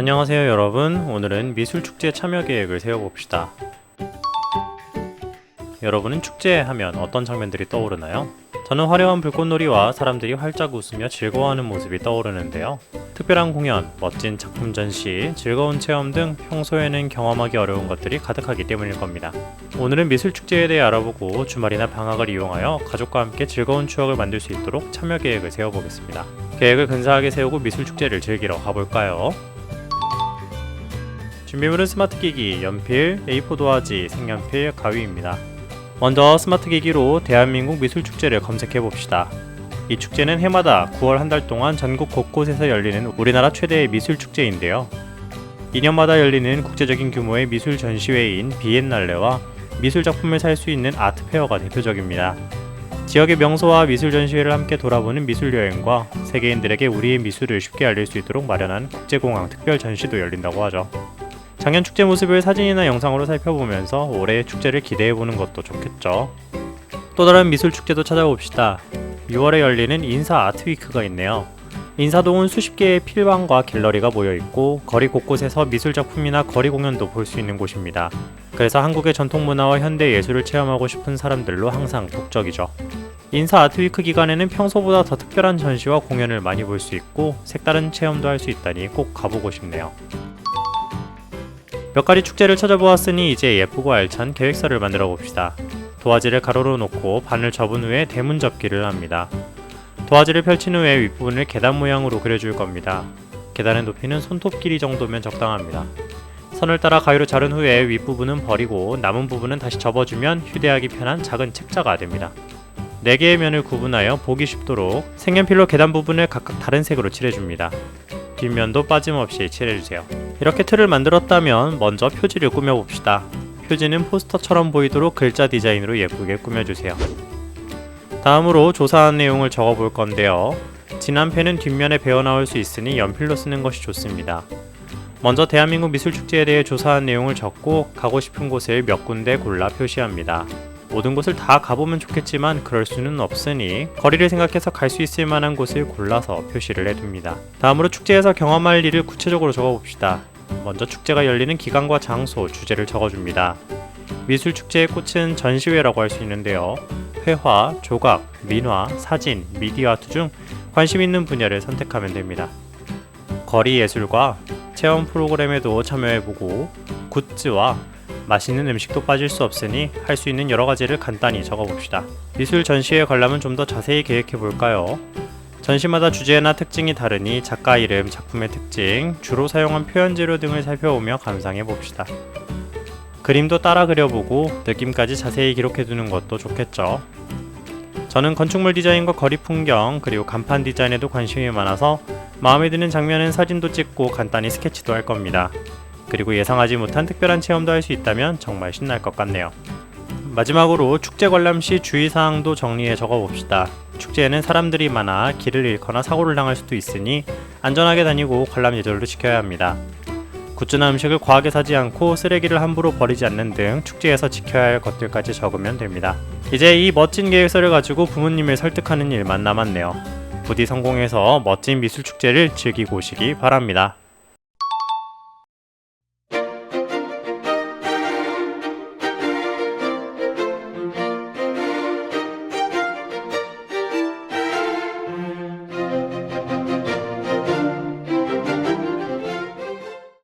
안녕하세요 여러분. 오늘은 미술축제 참여 계획을 세워봅시다. 여러분은 축제 하면 어떤 장면들이 떠오르나요? 저는 화려한 불꽃놀이와 사람들이 활짝 웃으며 즐거워하는 모습이 떠오르는데요. 특별한 공연, 멋진 작품 전시, 즐거운 체험 등 평소에는 경험하기 어려운 것들이 가득하기 때문일 겁니다. 오늘은 미술축제에 대해 알아보고 주말이나 방학을 이용하여 가족과 함께 즐거운 추억을 만들 수 있도록 참여 계획을 세워보겠습니다. 계획을 근사하게 세우고 미술축제를 즐기러 가볼까요? 준비물은 스마트 기기, 연필, A4 도화지, 색연필, 가위입니다. 먼저 스마트 기기로 대한민국 미술축제를 검색해 봅시다. 이 축제는 해마다 9월 한 달 동안 전국 곳곳에서 열리는 우리나라 최대의 미술축제인데요. 2년마다 열리는 국제적인 규모의 미술 전시회인 비엔날레와 미술 작품을 살 수 있는 아트페어가 대표적입니다. 지역의 명소와 미술 전시회를 함께 돌아보는 미술 여행과 세계인들에게 우리의 미술을 쉽게 알릴 수 있도록 마련한 국제공항 특별 전시도 열린다고 하죠. 작년 축제 모습을 사진이나 영상으로 살펴보면서 올해의 축제를 기대해보는 것도 좋겠죠. 또 다른 미술 축제도 찾아봅시다. 6월에 열리는 인사 아트위크가 있네요. 인사동은 수십 개의 필방과 갤러리가 모여 있고 거리 곳곳에서 미술 작품이나 거리 공연도 볼 수 있는 곳입니다. 그래서 한국의 전통 문화와 현대 예술을 체험하고 싶은 사람들로 항상 북적이죠. 인사 아트위크 기간에는 평소보다 더 특별한 전시와 공연을 많이 볼 수 있고 색다른 체험도 할 수 있다니 꼭 가보고 싶네요. 몇 가지 축제를 찾아보았으니 이제 예쁘고 알찬 계획서를 만들어 봅시다. 도화지를 가로로 놓고 반을 접은 후에 대문 접기를 합니다. 도화지를 펼친 후에 윗부분을 계단 모양으로 그려줄 겁니다. 계단의 높이는 손톱 길이 정도면 적당합니다. 선을 따라 가위로 자른 후에 윗부분은 버리고 남은 부분은 다시 접어주면 휴대하기 편한 작은 책자가 됩니다. 4개의 면을 구분하여 보기 쉽도록 색연필로 계단 부분을 각각 다른 색으로 칠해줍니다. 뒷면도 빠짐없이 칠해주세요. 이렇게 틀을 만들었다면 먼저 표지를 꾸며봅시다. 표지는 포스터처럼 보이도록 글자 디자인으로 예쁘게 꾸며주세요. 다음으로 조사한 내용을 적어볼 건데요. 진한 펜은 뒷면에 배어나올 수 있으니 연필로 쓰는 것이 좋습니다. 먼저 대한민국 미술축제에 대해 조사한 내용을 적고 가고 싶은 곳을 몇 군데 골라 표시합니다. 모든 곳을 다 가보면 좋겠지만 그럴 수는 없으니 거리를 생각해서 갈 수 있을 만한 곳을 골라서 표시를 해둡니다. 다음으로 축제에서 경험할 일을 구체적으로 적어봅시다. 먼저 축제가 열리는 기간과 장소, 주제를 적어줍니다. 미술 축제의 꽃은 전시회라고 할 수 있는데요. 회화, 조각, 민화, 사진, 미디어 아트 중 관심 있는 분야를 선택하면 됩니다. 거리 예술과 체험 프로그램에도 참여해보고 굿즈와 맛있는 음식도 빠질 수 없으니 할 수 있는 여러 가지를 간단히 적어봅시다. 미술 전시회 관람은 좀 더 자세히 계획해 볼까요? 전시마다 주제나 특징이 다르니 작가 이름, 작품의 특징, 주로 사용한 표현 재료 등을 살펴보며 감상해 봅시다. 그림도 따라 그려보고 느낌까지 자세히 기록해 두는 것도 좋겠죠. 저는 건축물 디자인과 거리 풍경 그리고 간판 디자인에도 관심이 많아서 마음에 드는 장면은 사진도 찍고 간단히 스케치도 할 겁니다. 그리고 예상하지 못한 특별한 체험도 할 수 있다면 정말 신날 것 같네요. 마지막으로 축제 관람 시 주의사항도 정리해 적어봅시다. 축제에는 사람들이 많아 길을 잃거나 사고를 당할 수도 있으니 안전하게 다니고 관람 예절도 지켜야 합니다. 굿즈나 음식을 과하게 사지 않고 쓰레기를 함부로 버리지 않는 등 축제에서 지켜야 할 것들까지 적으면 됩니다. 이제 이 멋진 계획서를 가지고 부모님을 설득하는 일만 남았네요. 부디 성공해서 멋진 미술 축제를 즐기고 오시기 바랍니다.